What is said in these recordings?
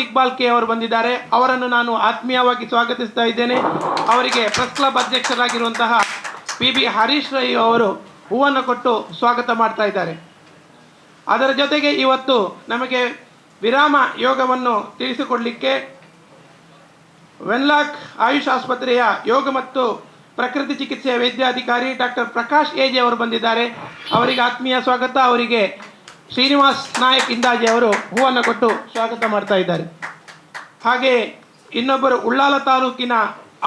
Iqbal K ಅವರು ಬಂದಿದ್ದಾರೆ. ಅವರನ್ನು ನಾನು ಆತ್ಮೀಯವಾಗಿ ಸ್ವಾಗತಿಸ್ತಾ ಇದ್ದೇನೆ. ಅವರಿಗೆ ಪ್ರೆಸ್ ಕ್ಲಬ್ ಅಧ್ಯಕ್ಷರಾಗಿರುವಂತಹ ಪಿ ಬಿ ಹರೀಶ್ ರೈ ಅವರು ಹೂವನ್ನು ಕೊಟ್ಟು ಸ್ವಾಗತ ಮಾಡ್ತಾ ಇದ್ದಾರೆ. ಅದರ ಜೊತೆಗೆ ಇವತ್ತು ನಮಗೆ ವಿರಾಮ ಯೋಗವನ್ನು ತಿಳಿಸಿಕೊಡಲಿಕ್ಕೆ ವೆನ್ಲಾಕ್ ಆಯುಷ್ ಆಸ್ಪತ್ರೆಯ ಯೋಗ ಮತ್ತು ಪ್ರಕೃತಿ ಚಿಕಿತ್ಸೆಯ ವೈದ್ಯಾಧಿಕಾರಿ ಡಾಕ್ಟರ್ ಪ್ರಕಾಶ್ ಎಜೆ ಅವರು ಬಂದಿದ್ದಾರೆ. ಅವರಿಗೆ ಆತ್ಮೀಯ ಸ್ವಾಗತ. ಅವರಿಗೆ ಶ್ರೀನಿವಾಸ್ ನಾಯಕ್ ಇಂದಾಜೆ ಅವರು ಹೂವನ್ನು ಕೊಟ್ಟು ಸ್ವಾಗತ ಮಾಡ್ತಾ ಇದ್ದಾರೆ. ಹಾಗೆ ಇನ್ನೊಬ್ಬರು ಉಳ್ಳಾಲ ತಾಲೂಕಿನ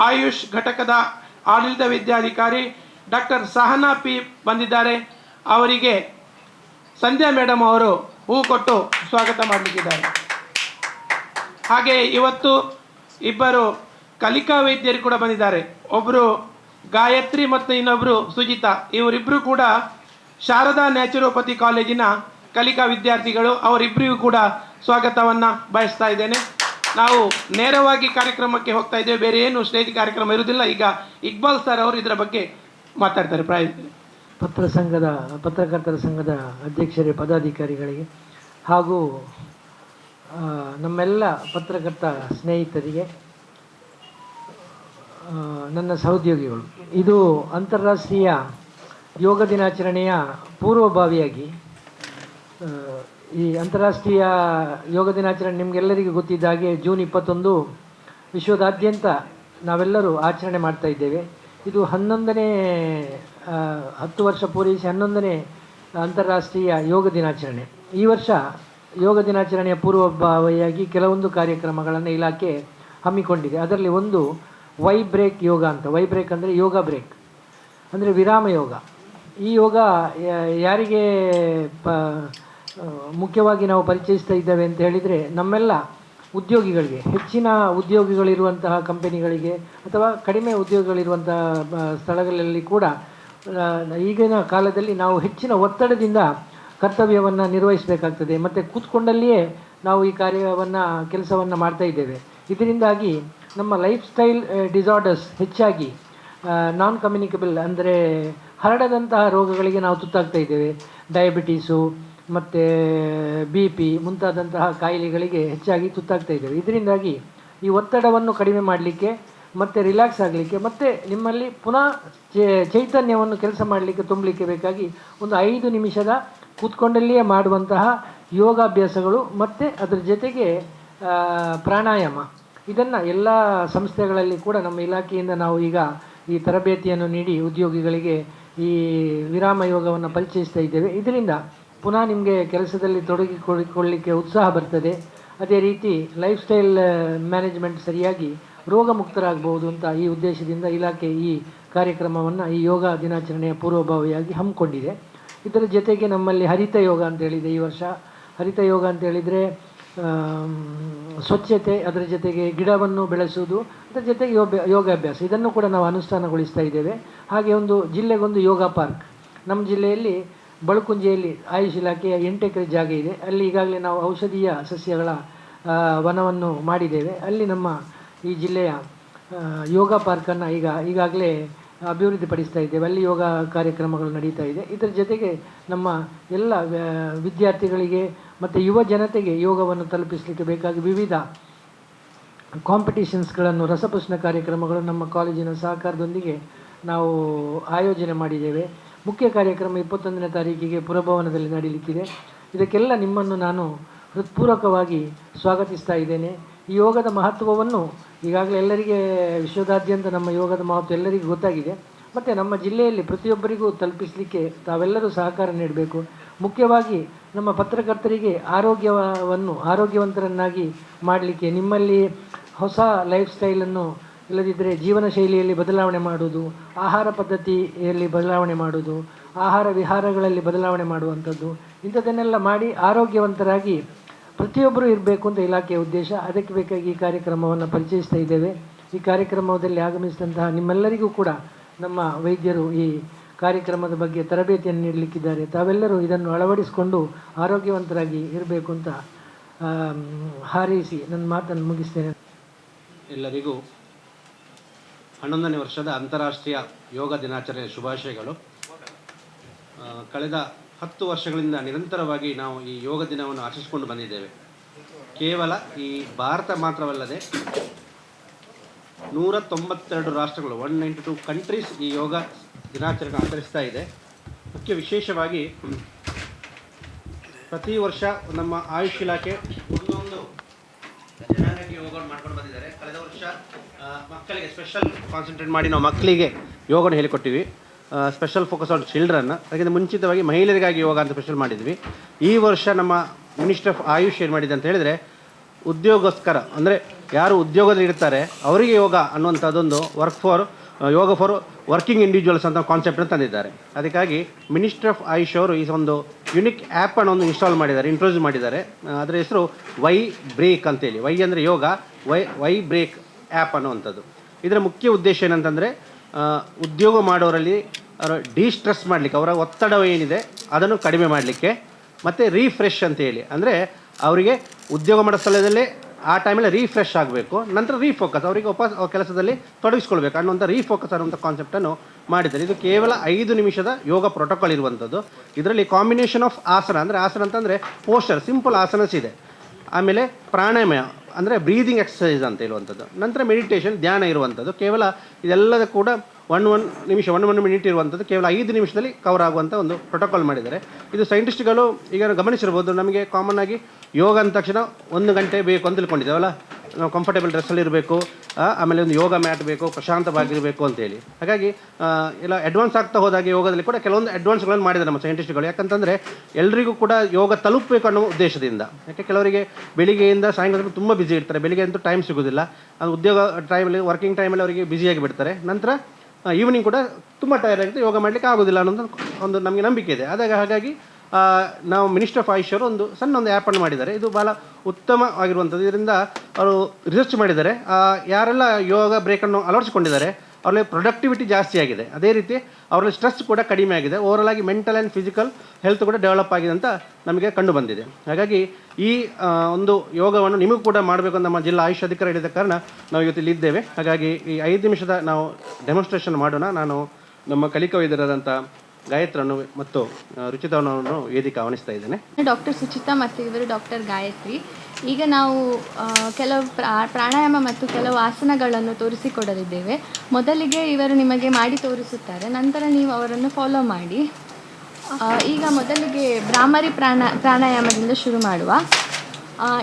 ಆಯುಷ್ ಘಟಕದ ಆಡಳಿತ ವಿದ್ಯಾಧಿಕಾರಿ ಡಾಕ್ಟರ್ ಸಹನಾ ಪಿ ಬಂದಿದ್ದಾರೆ. ಅವರಿಗೆ ಸಂಧ್ಯಾ ಮೇಡಮ್ ಅವರು ಹೂ ಕೊಟ್ಟು ಸ್ವಾಗತ ಮಾಡಲಿಕ್ಕಿದ್ದಾರೆ. ಹಾಗೆ ಇವತ್ತು ಇಬ್ಬರು ಕಲಿಕಾ ವೈದ್ಯರು ಕೂಡ ಬಂದಿದ್ದಾರೆ. ಒಬ್ಬರು ಗಾಯತ್ರಿ ಮತ್ತು ಇನ್ನೊಬ್ಬರು ಸುಜಿತಾ. ಇವರಿಬ್ಬರು ಕೂಡ ಶಾರದಾ ನ್ಯಾಚುರೋಪತಿ ಕಾಲೇಜಿನ ಕಲಿಕಾ ವಿದ್ಯಾರ್ಥಿಗಳು ಅವರಿಬ್ಬರಿಗೂ ಕೂಡ ಸ್ವಾಗತವನ್ನು ಬಯಸ್ತಾ ಇದ್ದೇನೆ. ನಾವು ನೇರವಾಗಿ ಕಾರ್ಯಕ್ರಮಕ್ಕೆ ಹೋಗ್ತಾ ಇದ್ದೇವೆ. ಬೇರೆ ಏನು ಸ್ಟೇಜ್ ಕಾರ್ಯಕ್ರಮ ಇರುವುದಿಲ್ಲ. ಈಗ ಇಕ್ಬಾಲ್ ಸರ್ ಅವರು ಇದರ ಬಗ್ಗೆ ಮಾತಾಡ್ತಾರೆ ಪ್ರಾಯ ಪತ್ರ ಸಂಘದ, ಪತ್ರಕರ್ತರ ಸಂಘದ ಅಧ್ಯಕ್ಷರೇ, ಪದಾಧಿಕಾರಿಗಳಿಗೆ ಹಾಗೂ ನಮ್ಮೆಲ್ಲ ಪತ್ರಕರ್ತ ಸ್ನೇಹಿತರಿಗೆ ನನ್ನ ಸಹೋದ್ಯೋಗಿಗಳು. ಇದು ಅಂತಾರಾಷ್ಟ್ರೀಯ ಯೋಗ ದಿನಾಚರಣೆಯ ಪೂರ್ವಭಾವಿಯಾಗಿ ಈ ಅಂತಾರಾಷ್ಟ್ರೀಯ ಯೋಗ ದಿನಾಚರಣೆ ನಿಮಗೆಲ್ಲರಿಗೂ ಗೊತ್ತಿದ್ದ ಹಾಗೆ ಜೂನ್ ಇಪ್ಪತ್ತೊಂದು ವಿಶ್ವದಾದ್ಯಂತ ನಾವೆಲ್ಲರೂ ಆಚರಣೆ ಮಾಡ್ತಾ ಇದ್ದೇವೆ. ಇದು ಹನ್ನೊಂದನೇ ಹತ್ತು ವರ್ಷ ಪೂರೈಸಿ ಹನ್ನೊಂದನೇ ಅಂತಾರಾಷ್ಟ್ರೀಯ ಯೋಗ ದಿನಾಚರಣೆ. ಈ ವರ್ಷ ಯೋಗ ದಿನಾಚರಣೆಯ ಪೂರ್ವಭಾವಿಯಾಗಿ ಕೆಲವೊಂದು ಕಾರ್ಯಕ್ರಮಗಳನ್ನು ಇಲಾಖೆ ಹಮ್ಮಿಕೊಂಡಿದೆ. ಅದರಲ್ಲಿ ಒಂದು ವೈ ಬ್ರೇಕ್ ಯೋಗ ಅಂತ. ವೈ ಬ್ರೇಕ್ ಅಂದರೆ ಯೋಗ ಬ್ರೇಕ್. ಅಂದರೆ ವಿರಾಮ ಯೋಗ. ಈ ಯೋಗ ಯಾರಿಗೆ ಮುಖ್ಯವಾಗಿ ನಾವು ಪರಿಚಯಿಸ್ತಾ ಇದ್ದೇವೆ ಅಂತ ಹೇಳಿದರೆ ನಮ್ಮೆಲ್ಲ ಉದ್ಯೋಗಿಗಳಿಗೆ, ಹೆಚ್ಚಿನ ಉದ್ಯೋಗಿಗಳಿರುವಂತಹ ಕಂಪನಿಗಳಿಗೆ ಅಥವಾ ಕಡಿಮೆ ಉದ್ಯೋಗಗಳಿರುವಂತಹ ಸ್ಥಳಗಳಲ್ಲಿ ಕೂಡ ಈಗಿನ ಕಾಲದಲ್ಲಿ ನಾವು ಹೆಚ್ಚಿನ ಒತ್ತಡದಿಂದ ಕರ್ತವ್ಯವನ್ನು ನಿರ್ವಹಿಸಬೇಕಾಗ್ತದೆ. ಮತ್ತು ಕೂತ್ಕೊಂಡಲ್ಲಿಯೇ ನಾವು ಈ ಕಾರ್ಯವನ್ನು, ಕೆಲಸವನ್ನು ಮಾಡ್ತಾ ಇದ್ದೇವೆ. ಇದರಿಂದಾಗಿ ನಮ್ಮ ಲೈಫ್ ಸ್ಟೈಲ್ ಡಿಸಾರ್ಡರ್ಸ್ ಹೆಚ್ಚಾಗಿ ನಾನ್ ಕಮ್ಯುನಿಕಬಲ್ ಅಂದರೆ ಹರಡದಂತಹ ರೋಗಗಳಿಗೆ ನಾವು ತುತ್ತಾಗ್ತಾ ಇದ್ದೇವೆ. ಡಯಾಬಿಟೀಸು ಮತ್ತು ಬಿ ಪಿ ಮುಂತಾದಂತಹ ಕಾಯಿಲೆಗಳಿಗೆ ಹೆಚ್ಚಾಗಿ ತುತ್ತಾಗ್ತಾ ಇದ್ದೇವೆ ಇದರಿಂದಾಗಿ ಈ ಒತ್ತಡವನ್ನು ಕಡಿಮೆ ಮಾಡಲಿಕ್ಕೆ, ಮತ್ತು ರಿಲ್ಯಾಕ್ಸ್ ಆಗಲಿಕ್ಕೆ, ಮತ್ತು ನಿಮ್ಮಲ್ಲಿ ಪುನಃ ಚೈತನ್ಯವನ್ನು ಕೆಲಸ ಮಾಡಲಿಕ್ಕೆ, ತುಂಬಲಿಕ್ಕೆ ಬೇಕಾಗಿ ಒಂದು ಐದು ನಿಮಿಷದ ಕೂತ್ಕೊಂಡಲ್ಲಿಯೇ ಮಾಡುವಂತಹ ಯೋಗಾಭ್ಯಾಸಗಳು, ಮತ್ತು ಅದರ ಜೊತೆಗೆ ಪ್ರಾಣಾಯಾಮ. ಇದನ್ನು ಎಲ್ಲ ಸಂಸ್ಥೆಗಳಲ್ಲಿ ಕೂಡ ನಮ್ಮ ಇಲಾಖೆಯಿಂದ ನಾವು ಈಗ ಈ ತರಬೇತಿಯನ್ನು ನೀಡಿ ಉದ್ಯೋಗಿಗಳಿಗೆ ಈ ವಿರಾಮ ಯೋಗವನ್ನು ಪರಿಚಯಿಸ್ತಾ ಇದ್ದೇವೆ. ಇದರಿಂದ ಪುನಃ ನಿಮಗೆ ಕೆಲಸದಲ್ಲಿ ತೊಡಗಿಕೊಳ್ಳಿಕ್ಕೆ ಉತ್ಸಾಹ ಬರ್ತದೆ. ಅದೇ ರೀತಿ ಲೈಫ್ ಸ್ಟೈಲ್ ಮ್ಯಾನೇಜ್ಮೆಂಟ್ ಸರಿಯಾಗಿ ರೋಗ ಮುಕ್ತರಾಗಬಹುದು ಅಂತ ಈ ಉದ್ದೇಶದಿಂದ ಇಲಾಖೆ ಈ ಕಾರ್ಯಕ್ರಮವನ್ನು, ಈ ಯೋಗ ದಿನಾಚರಣೆಯ ಪೂರ್ವಭಾವಿಯಾಗಿ ಹಮ್ಮಿಕೊಂಡಿದೆ. ಇದರ ಜೊತೆಗೆ ನಮ್ಮಲ್ಲಿ ಹರಿತ ಯೋಗ ಅಂತ ಹೇಳಿದೆ ಈ ವರ್ಷ. ಹರಿತ ಯೋಗ ಅಂತ ಹೇಳಿದರೆ ಸ್ವಚ್ಛತೆ, ಅದರ ಜೊತೆಗೆ ಗಿಡವನ್ನು ಬೆಳೆಸುವುದು, ಅದರ ಜೊತೆಗೆ ಯೋಗ, ಯೋಗಾಭ್ಯಾಸ. ಇದನ್ನು ಕೂಡ ನಾವು ಅನುಷ್ಠಾನಗೊಳಿಸ್ತಾ ಇದ್ದೇವೆ. ಹಾಗೆ ಒಂದು ಜಿಲ್ಲೆಗೊಂದು ಯೋಗ ಪಾರ್ಕ್. ನಮ್ಮ ಜಿಲ್ಲೆಯಲ್ಲಿ ಬಳುಕುಂಜೆಯಲ್ಲಿ ಆಯುಷ್ ಇಲಾಖೆಯ ಎಂಟು ಎಕರೆ ಜಾಗ ಇದೆ. ಅಲ್ಲಿ ಈಗಾಗಲೇ ನಾವು ಔಷಧೀಯ ಸಸ್ಯಗಳ ವನವನ್ನು ಮಾಡಿದ್ದೇವೆ. ಅಲ್ಲಿ ನಮ್ಮ ಈ ಜಿಲ್ಲೆಯ ಯೋಗ ಪಾರ್ಕನ್ನು ಈಗ, ಈಗಾಗಲೇ ಅಭಿವೃದ್ಧಿಪಡಿಸ್ತಾ ಇದ್ದೇವೆ. ಅಲ್ಲಿ ಯೋಗ ಕಾರ್ಯಕ್ರಮಗಳು ನಡೀತಾ ಇದೆ. ಇದರ ಜೊತೆಗೆ ನಮ್ಮ ಎಲ್ಲ ವಿದ್ಯಾರ್ಥಿಗಳಿಗೆ ಮತ್ತು ಯುವ ಜನತೆಗೆ ಯೋಗವನ್ನು ತಲುಪಿಸಲಿಕ್ಕೆ ಬೇಕಾಗಿ ವಿವಿಧ ಕಾಂಪಿಟೇಷನ್ಸ್ಗಳನ್ನು, ರಸಪ್ರಶ್ನೆ ಕಾರ್ಯಕ್ರಮಗಳು ನಮ್ಮ ಕಾಲೇಜಿನ ಸಹಕಾರದೊಂದಿಗೆ ನಾವು ಆಯೋಜನೆ ಮಾಡಿದ್ದೇವೆ. ಮುಖ್ಯ ಕಾರ್ಯಕ್ರಮ ಇಪ್ಪತ್ತೊಂದನೇ ತಾರೀಕಿಗೆ ಪುರಭವನದಲ್ಲಿ ನಡೀಲಿಕ್ಕಿದೆ. ಇದಕ್ಕೆಲ್ಲ ನಿಮ್ಮನ್ನು ನಾನು ಹೃತ್ಪೂರ್ವಕವಾಗಿ ಸ್ವಾಗತಿಸ್ತಾ ಇದ್ದೇನೆ. ಈ ಯೋಗದ ಮಹತ್ವವನ್ನು ಈಗಾಗಲೇ ಎಲ್ಲರಿಗೆ, ವಿಶ್ವದಾದ್ಯಂತ ನಮ್ಮ ಯೋಗದ ಮಹತ್ವ ಎಲ್ಲರಿಗೂ ಗೊತ್ತಾಗಿದೆ. ಮತ್ತು ನಮ್ಮ ಜಿಲ್ಲೆಯಲ್ಲಿ ಪ್ರತಿಯೊಬ್ಬರಿಗೂ ತಲುಪಿಸಲಿಕ್ಕೆ ತಾವೆಲ್ಲರೂ ಸಹಕಾರ ನೀಡಬೇಕು. ಮುಖ್ಯವಾಗಿ ನಮ್ಮ ಪತ್ರಕರ್ತರಿಗೆ ಆರೋಗ್ಯವನ್ನು, ಆರೋಗ್ಯವಂತರನ್ನಾಗಿ ಮಾಡಲಿಕ್ಕೆ ನಿಮ್ಮಲ್ಲಿ ಹೊಸ ಲೈಫ್ ಸ್ಟೈಲನ್ನು ಇಲ್ಲದಿದ್ದರೆ ಜೀವನ ಶೈಲಿಯಲ್ಲಿ ಬದಲಾವಣೆ ಮಾಡುವುದು, ಆಹಾರ ಪದ್ಧತಿಯಲ್ಲಿ ಬದಲಾವಣೆ ಮಾಡುವುದು, ಆಹಾರ ವಿಹಾರಗಳಲ್ಲಿ ಬದಲಾವಣೆ ಮಾಡುವಂಥದ್ದು, ಇಂಥದ್ದನ್ನೆಲ್ಲ ಮಾಡಿ ಆರೋಗ್ಯವಂತರಾಗಿ ಪ್ರತಿಯೊಬ್ಬರೂ ಇರಬೇಕು ಅಂತ ಇಲಾಖೆಯ ಉದ್ದೇಶ. ಅದಕ್ಕೆ ಬೇಕಾಗಿ ಈ ಕಾರ್ಯಕ್ರಮವನ್ನು ಪರಿಚಯಿಸ್ತಾ ಇದ್ದೇವೆ. ಈ ಕಾರ್ಯಕ್ರಮದಲ್ಲಿ ಆಗಮಿಸಿದಂತಹ ನಿಮ್ಮೆಲ್ಲರಿಗೂ ಕೂಡ ನಮ್ಮ ವೈದ್ಯರು ಈ ಕಾರ್ಯಕ್ರಮದ ಬಗ್ಗೆ ತರಬೇತಿಯನ್ನು ನೀಡಲಿಕ್ಕಿದ್ದಾರೆ. ತಾವೆಲ್ಲರೂ ಇದನ್ನು ಅಳವಡಿಸಿಕೊಂಡು ಆರೋಗ್ಯವಂತರಾಗಿ ಇರಬೇಕು ಅಂತ ಹಾರೈಸಿ ನನ್ನ ಮಾತನ್ನು ಮುಗಿಸ್ತೇನೆ. ಎಲ್ಲರಿಗೂ ಹನ್ನೊಂದನೇ ವರ್ಷದ ಅಂತಾರಾಷ್ಟ್ರೀಯ ಯೋಗ ದಿನಾಚರಣೆಯ ಶುಭಾಶಯಗಳು. ಕಳೆದ ಹತ್ತು ವರ್ಷಗಳಿಂದ ನಿರಂತರವಾಗಿ ನಾವು ಈ ಯೋಗ ದಿನವನ್ನು ಆಚರಿಸಿಕೊಂಡು ಬಂದಿದ್ದೇವೆ. ಕೇವಲ ಈ ಭಾರತ ಮಾತ್ರವಲ್ಲದೆ ನೂರ ತೊಂಬತ್ತೆರಡು ರಾಷ್ಟ್ರಗಳು ಒನ್ ನೈಂಟಿ ಟು ಕಂಟ್ರೀಸ್ ಈ ಯೋಗ ದಿನಾಚರಣೆ ಆಚರಿಸ್ತಾ ಇದೆ. ಮುಖ್ಯ ವಿಶೇಷವಾಗಿ ಪ್ರತಿ ವರ್ಷ ನಮ್ಮ ಆಯುಷ್ ಇಲಾಖೆ ಒಂದೊಂದು ಜನಾಂಗಕ್ಕೆ ಯೋಗವನ್ನು ಮಾಡ್ಕೊಂಡು ಬಂದಿದ್ದಾರೆ. ಕಳೆದ ವರ್ಷ ಮಕ್ಕಳಿಗೆ ಸ್ಪೆಷಲ್ ಕಾನ್ಸಂಟ್ರೇಟ್ ಮಾಡಿ ನಾವು ಮಕ್ಕಳಿಗೆ ಯೋಗನ ಹೇಳಿಕೊಟ್ಟಿವಿ. ಸ್ಪೆಷಲ್ ಫೋಕಸ್ ಆನ್ ಚಿಲ್ಡ್ರನ್ ಅದಕ್ಕಿಂತ ಮುಂಚಿತವಾಗಿ ಮಹಿಳೆಯರಿಗಾಗಿ ಯೋಗ ಅಂತ ಸ್ಪೆಷಲ್ ಮಾಡಿದ್ವಿ. ಈ ವರ್ಷ ನಮ್ಮ ಮಿನಿಸ್ಟರ್ ಆಫ್ ಆಯುಷ್ ಏನು ಮಾಡಿದೆ ಅಂತ ಹೇಳಿದರೆ, ಉದ್ಯೋಗಸ್ಕರ, ಅಂದರೆ ಯಾರು ಉದ್ಯೋಗದಲ್ಲಿ ಇರ್ತಾರೆ, ಅವರಿಗೆ yoga ಅನ್ನುವಂಥದ್ದೊಂದು work for yoga for working individuals ಅಂತ ಕಾನ್ಸೆಪ್ಟನ್ನು ತಂದಿದ್ದಾರೆ. ಅದಕ್ಕಾಗಿ ಮಿನಿಸ್ಟ್ರಿ ಆಫ್ ಆಯುಷ್ ಅವರು ಈ ಒಂದು ಯುನಿಕ್ ಆ್ಯಪನ್ನು ಒಂದು ಇನ್ಸ್ಟಾಲ್ ಮಾಡಿದ್ದಾರೆ ಇಂಟ್ರೊಡ್ಯೂಸ್ ಮಾಡಿದ್ದಾರೆ. ಅದರ ಹೆಸರು ವೈ ಬ್ರೇಕ್ ಅಂತೇಳಿ ವೈ ಅಂದರೆ yoga Y Y break app ಅನ್ನುವಂಥದ್ದು. ಇದರ ಮುಖ್ಯ ಉದ್ದೇಶ ಏನಂತಂದರೆ ಉದ್ಯೋಗ ಮಾಡೋರಲ್ಲಿ ಅವರ ಡಿಸ್ಟ್ರೆಸ್ ಮಾಡಲಿಕ್ಕೆ, ಅವರ ಒತ್ತಡ ಏನಿದೆ, ಅದನ್ನು ಕಡಿಮೆ ಮಾಡಲಿಕ್ಕೆ, ಮತ್ತು ರೀಫ್ರೆಶ್ ಅಂತ ಹೇಳಿ. ಅಂದರೆ ಅವರಿಗೆ ಉದ್ಯೋಗ ಮಾಡೋ ಸ್ಥಳದಲ್ಲಿ ಆ ಟೈಮಲ್ಲಿ ರೀಫ್ರೆಶ್ ಆಗಬೇಕು, ನಂತರ ರೀಫೋಕಸ್ ಅವರಿಗೆ ವಾಪಸ್ ಕೆಲಸದಲ್ಲಿ ತೊಡಗಿಸ್ಕೊಳ್ಬೇಕು ಅನ್ನುವಂಥ ರೀಫೋಕಸ್ ಅನ್ನುವಂಥ ಕಾನ್ಸೆಪ್ಟನ್ನು ಮಾಡಿದ್ದಾರೆ. ಇದು ಕೇವಲ ಐದು ನಿಮಿಷದ ಯೋಗ ಪ್ರೋಟೋಕಾಲ್ ಇರುವಂಥದ್ದು. ಇದರಲ್ಲಿ ಕಾಂಬಿನೇಷನ್ ಆಫ್ ಆಸನ ಅಂದರೆ ಆಸನ ಅಂತಂದರೆ ಪೋಸ್ಟರ್ ಸಿಂಪಲ್ ಆಸನಸ್ ಇದೆ. ಆಮೇಲೆ ಪ್ರಾಣಾಯಾಮ ಅಂದರೆ ಬ್ರೀದಿಂಗ್ ಎಕ್ಸಸೈಸ್ ಅಂತ ಹೇಳುವಂಥದ್ದು. ನಂತರ ಮೆಡಿಟೇಷನ್ ಧ್ಯಾನ ಇರುವಂಥದ್ದು. ಕೇವಲ ಇದೆಲ್ಲದ ಕೂಡ ಒನ್ ಒನ್ ನಿಮಿಷ ಒನ್ ಒನ್ ಮಿನಿಟ್ ಇರುವಂಥದ್ದು. ಕೇವಲ ಐದು ನಿಮಿಷದಲ್ಲಿ ಕವರ್ ಆಗುವಂಥ ಒಂದು ಪ್ರೋಟೋಕಾಲ್ ಮಾಡಿದ್ದಾರೆ. ಇದು ಸೈಂಟಿಸ್ಟ್ಗಳು ಈಗ ಗಮನಿಸಿರ್ಬೋದು. ನಮಗೆ ಕಾಮನ್ ಆಗಿ ಯೋಗ ಅಂದ ತಕ್ಷಣ ಒಂದು ಗಂಟೆ ಬೇಕು ಅಂತ ತಿಳ್ಕೊಂಡಿದ್ದೇವಲ್ಲ? ನಾವು ಕಂಫರ್ಟೇಬಲ್ ಡ್ರೆಸ್ಸಲ್ಲಿ ಇರಬೇಕು ಆಮೇಲೆ ಒಂದು ಯೋಗ ಮ್ಯಾಟ್ ಬೇಕು, ಪ್ರಶಾಂತವಾಗಿರಬೇಕು ಅಂತೇಳಿ ಹಾಗಾಗಿ ಎಲ್ಲ ಅಡ್ವಾನ್ಸ್ ಆಗ್ತಾ ಹೋದಾಗ ಯೋಗದಲ್ಲಿ ಕೂಡ ಕೆಲವೊಂದು ಅಡ್ವಾನ್ಸ್ಗಳನ್ನು ಮಾಡಿದ್ದಾರೆ ನಮ್ಮ ಸೈಂಟಿಸ್ಟ್ಗಳು ಯಾಕಂತಂದರೆ ಎಲ್ಲರಿಗೂ ಕೂಡ ಯೋಗ ತಲುಪಬೇಕು ಅನ್ನೋ ಉದ್ದೇಶದಿಂದ. ಯಾಕೆ ಕೆಲವರಿಗೆ ಬೆಳಿಗ್ಗೆಯಿಂದ ಸಾಯಂಕಾಲ ತುಂಬ ಬ್ಯುಸಿ ಇರ್ತಾರೆ. ಬೆಳಿಗ್ಗೆ ಅಂತೂ ಟೈಮ್ ಸಿಗೋದಿಲ್ಲ. ಅದು ಉದ್ಯೋಗ ಟೈಮಲ್ಲಿ ವರ್ಕಿಂಗ್ ಟೈಮಲ್ಲಿ ಅವರಿಗೆ ಬ್ಯುಸಿಯಾಗಿ ಬಿಡ್ತಾರೆ. ನಂತರ ಈವ್ನಿಂಗ್ ಕೂಡ ತುಂಬ ಟೈರ್ ಆಗುತ್ತೆ ಯೋಗ ಮಾಡಲಿಕ್ಕೆ ಆಗೋದಿಲ್ಲ ಅನ್ನೋದು ಒಂದು ನಮಗೆ ನಂಬಿಕೆ ಇದೆ. ಅದಾಗ ಹಾಗಾಗಿ ನಾವು ಮಿನಿಸ್ಟರ್ ಆಫ್ ಆಯುಷ್ ಅವರು ಒಂದು ಸಣ್ಣ ಒಂದು ಆ್ಯಪನ್ನು ಮಾಡಿದ್ದಾರೆ. ಇದು ಭಾಳ ಉತ್ತಮವಾಗಿರುವಂಥದ್ದು ಇದರಿಂದ ಅವರು ರಿಸರ್ಚ್ ಮಾಡಿದ್ದಾರೆ. ಯಾರೆಲ್ಲ ಯೋಗ ಬ್ರೇಕನ್ನು ಅಳವಡಿಸಿಕೊಂಡಿದ್ದಾರೆ, ಅವರಲ್ಲಿ ಪ್ರೊಡಕ್ಟಿವಿಟಿ ಜಾಸ್ತಿ ಆಗಿದೆ. ಅದೇ ರೀತಿ ಅವರಲ್ಲಿ ಸ್ಟ್ರೆಸ್ ಕೂಡ ಕಡಿಮೆ ಆಗಿದೆ. ಓವರಲ್ ಆಗಿ ಮೆಂಟಲ್ ಆ್ಯಂಡ್ ಫಿಸಿಕಲ್ ಹೆಲ್ತ್ ಕೂಡ ಡೆವಲಪ್ ಆಗಿದೆ ಅಂತ ನಮಗೆ ಕಂಡು ಬಂದಿದೆ. ಹಾಗಾಗಿ ಈ ಒಂದು ಯೋಗವನ್ನು ನಿಮಗೂ ಕೂಡ ಮಾಡಬೇಕು ಅಂತ ನಮ್ಮ ಜಿಲ್ಲಾ ಆಯುಷ್ ಅಧಿಕಾರಿ ಹೇಳಿದ ಕಾರಣ ನಾವು ಇವತ್ತು ಇಲ್ಲಿ ಇದ್ದೇವೆ. ಹಾಗಾಗಿ ಈ ಐದು ನಿಮಿಷದ ನಾವು ಡೆಮಾನ್ಸ್ಟ್ರೇಷನ್ ಮಾಡೋಣ. ನಾನು ನಮ್ಮ ಕಲಿಕಾ ವೈದ್ಯರಾದಂಥ ಗಾಯತ್ರನ್ನು ಮತ್ತು ರುಚಿತವನ್ನು ವೇದಿಕೆ ಆಹ್ವಾನಿಸ್ತಾ ಇದ್ದೇನೆ. ಡಾಕ್ಟರ್ ಸುಚಿತಾ ಮತ್ತು ಇವರು ಡಾಕ್ಟರ್ ಗಾಯತ್ರಿ. ಈಗ ನಾವು ಕೆಲವು ಪ್ರಾಣಾಯಾಮ ಮತ್ತು ಕೆಲವು ಆಸನಗಳನ್ನು ತೋರಿಸಿಕೊಡಲಿದ್ದೇವೆ. ಮೊದಲಿಗೆ ಇವರು ನಿಮಗೆ ಮಾಡಿ ತೋರಿಸುತ್ತಾರೆ. ನಂತರ ನೀವು ಅವರನ್ನು ಫಾಲೋ ಮಾಡಿ. ಈಗ ಮೊದಲಿಗೆ ಬ್ರಾಹ್ಮರಿ ಪ್ರಾಣ ಪ್ರಾಣಾಯಾಮದಿಂದ ಶುರು ಮಾಡುವ.